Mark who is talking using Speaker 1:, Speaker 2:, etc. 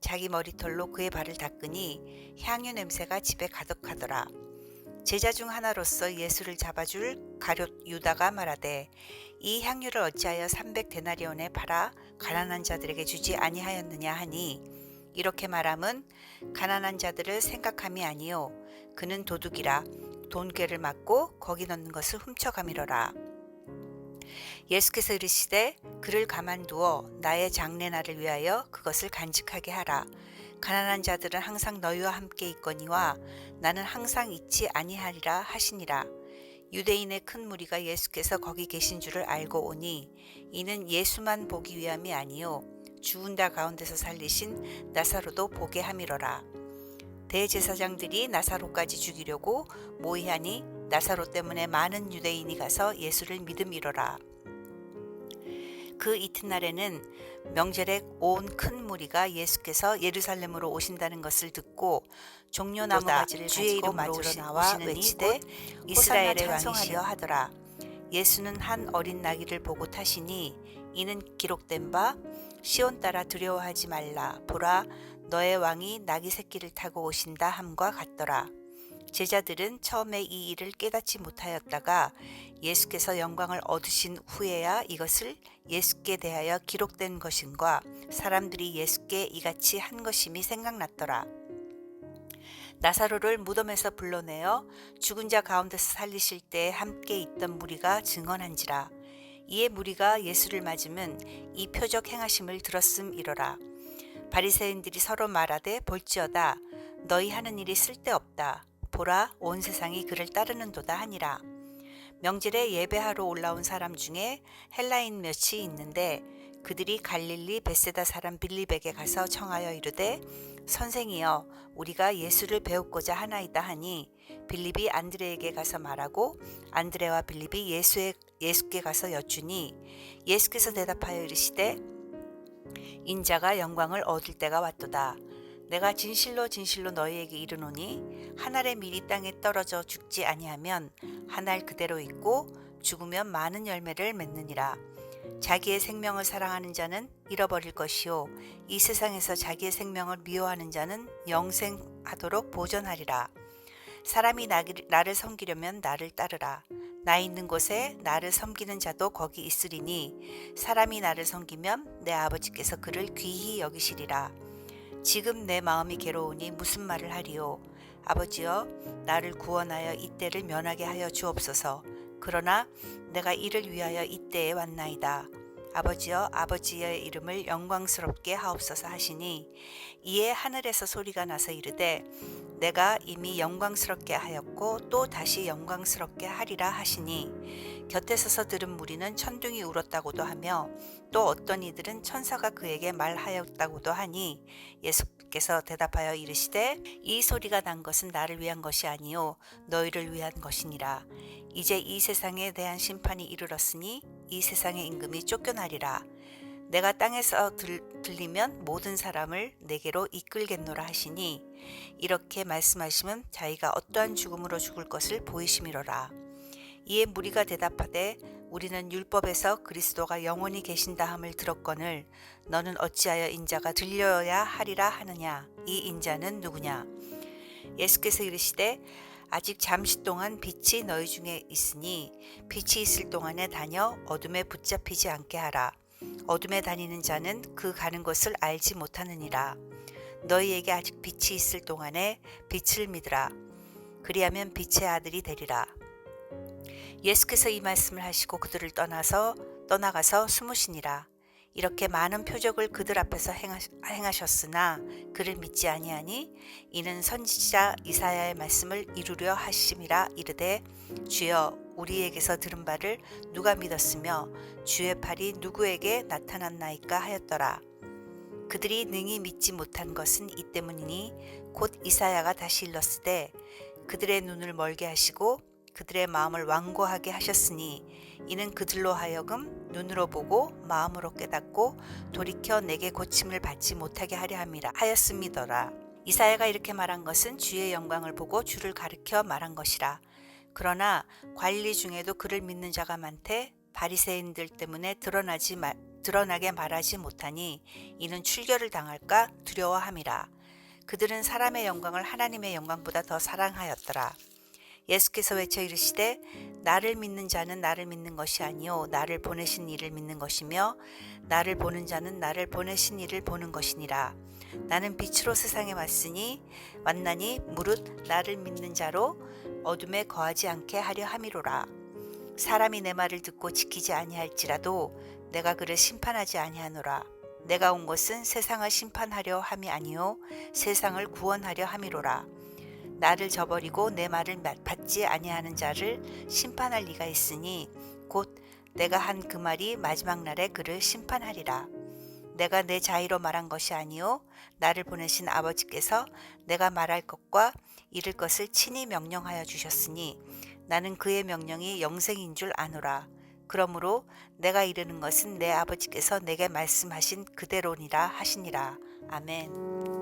Speaker 1: 자기 머리털로 그의 발을 닦으니 향유 냄새가 집에 가득하더라. 제자 중 하나로서 예수를 잡아줄 가룟 유다가 말하되 이 향유를 어찌하여 300 데나리온에 팔아 가난한 자들에게 주지 아니하였느냐 하니? 이렇게 말함은 가난한 자들을 생각함이 아니요. 그는 도둑이라 돈괴를 맞고 거기 넣는 것을 훔쳐가미러라 예수께서 이르시되 그를 가만두어 나의 장례날을 위하여 그것을 간직하게 하라 가난한 자들은 항상 너희와 함께 있거니와 나는 항상 있지 아니하리라 하시니라. 유대인의 큰 무리가 예수께서 거기 계신 줄을 알고 오니 이는 예수만 보기 위함이 아니요 죽은 자 가운데서 살리신 나사로도 보게 함이로라. 대제사장들이 나사로까지 죽이려고 모의하니 나사로 때문에 많은 유대인이 가서 예수를 믿음이로라. 그 이튿날에는 명절에 온 큰 무리가 예수께서 예루살렘으로 오신다는 것을 듣고 종려 나무 가지를 주의 이름으로 오시, 나와 외치되 이스라엘의 왕이시여 하더라. 예수는 한 어린 나귀를 보고 타시니 이는 기록된 바 시온 따라 두려워하지 말라 보라 너의 왕이 나귀 새끼를 타고 오신다 함과 같더라. 제자들은 처음에 이 일을 깨닫지 못하였다가 예수께서 영광을 얻으신 후에야 이것을 예수께 대하여 기록된 것인과 사람들이 예수께 이같이 한 것임이 생각났더라. 나사로를 무덤에서 불러내어 죽은 자 가운데서 살리실 때 함께 있던 무리가 증언한지라. 이에 무리가 예수를 맞으면 이 표적 행하심을 들었음이러라. 바리새인들이 서로 말하되 볼지어다 너희 하는 일이 쓸데없다. 보라 온 세상이 그를 따르는도다 하니라. 명절에 예배하러 올라온 사람 중에 헬라인 몇이 있는데 그들이 갈릴리 베세다 사람 빌립에게 가서 청하여 이르되 선생이여 우리가 예수를 배우고자 하나이다 하니 빌립이 안드레에게 가서 말하고 안드레와 빌립이 예수의 예수께 가서 여쭈니 예수께서 대답하여 이르시되 인자가 영광을 얻을 때가 왔도다 내가 진실로 진실로 너희에게 이르노니 한 알의 밀이 땅에 떨어져 죽지 아니하면 한 알 그대로 있고 죽으면 많은 열매를 맺느니라. 자기의 생명을 사랑하는 자는 잃어버릴 것이요 이 세상에서 자기의 생명을 미워하는 자는 영생하도록 보존하리라. 사람이 나를 섬기려면 나를 따르라. 나 있는 곳에 나를 섬기는 자도 거기 있으리니 사람이 나를 섬기면 내 아버지께서 그를 귀히 여기시리라. 지금 내 마음이 괴로우니 무슨 말을 하리요? 아버지여, 나를 구원하여 이때를 면하게 하여 주옵소서. 그러나 내가 이를 위하여 이때에 왔나이다. 아버지여, 아버지의 이름을 영광스럽게 하옵소서 하시니 이에 하늘에서 소리가 나서 이르되 내가 이미 영광스럽게 하였고 또 다시 영광스럽게 하리라 하시니 곁에 서서 들은 무리는 천둥이 울었다고도 하며 또 어떤 이들은 천사가 그에게 말하였다고도 하니 예수께서 대답하여 이르시되 이 소리가 난 것은 나를 위한 것이 아니요 너희를 위한 것이니라. 이제 이 세상에 대한 심판이 이르렀으니 이 세상의 임금이 쫓겨나리라 내가 땅에서 들, 들리면 모든 사람을 내게로 이끌겠노라 하시니 이렇게 말씀하시면 자기가 어떠한 죽음으로 죽을 것을 보이심이로라. 이에 무리가 대답하되 우리는 율법에서 그리스도가 영원히 계신다함을 들었거늘 너는 어찌하여 인자가 들려야 하리라 하느냐? 이 인자는 누구냐? 예수께서 이르시되 아직 잠시 동안 빛이 너희 중에 있으니 빛이 있을 동안에 다녀 어둠에 붙잡히지 않게 하라 어둠에 다니는 자는 그 가는 곳을 알지 못하느니라. 너희에게 아직 빛이 있을 동안에 빛을 믿으라. 그리하면 빛의 아들이 되리라. 예수께서 이 말씀을 하시고 그들을 떠나서 떠나가서 숨으시니라. 이렇게 많은 표적을 그들 앞에서 행하셨으나 그를 믿지 아니하니 이는 선지자 이사야의 말씀을 이루려 하심이라 이르되 주여 우리에게서 들은 바를 누가 믿었으며 주의 팔이 누구에게 나타났나이까 하였더라. 그들이 능히 믿지 못한 것은 이 때문이니 곧 이사야가 다시 일렀으되 그들의 눈을 멀게 하시고 그들의 마음을 완고하게 하셨으니 이는 그들로 하여금 눈으로 보고 마음으로 깨닫고 돌이켜 내게 고침을 받지 못하게 하려 함이라 하였음이더라. 이사야가 이렇게 말한 것은 주의 영광을 보고 주를 가리켜 말한 것이라. 그러나 관리 중에도 그를 믿는 자가 많되 바리새인들 때문에 드러나지 마, 드러나게 말하지 못하니 이는 출결을 당할까 두려워함이라. 그들은 사람의 영광을 하나님의 영광보다 더 사랑하였더라. 예수께서 외쳐 이르시되 나를 믿는 자는 나를 믿는 것이 아니요 나를 보내신 이를 믿는 것이며 나를 보는 자는 나를 보내신 이를 보는 것이니라. 나는 빛으로 세상에 왔으니 왔나니 무릇 나를 믿는 자로 어둠에 거하지 않게 하려 함이로라. 사람이 내 말을 듣고 지키지 아니할지라도 내가 그를 심판하지 아니하노라. 내가 온 것은 세상을 심판하려 함이 아니요 세상을 구원하려 함이로라. 나를 저버리고 내 말을 받지 아니하는 자를 심판할 리가 있으니 곧 내가 한 그 말이 마지막 날에 그를 심판하리라. 내가 내 자의로 말한 것이 아니요 나를 보내신 아버지께서 내가 말할 것과 이를 것을 친히 명령하여 주셨으니 나는 그의 명령이 영생인 줄 아노라. 그러므로 내가 이르는 것은 내 아버지께서 내게 말씀하신 그대로니라 하시니라. 아멘.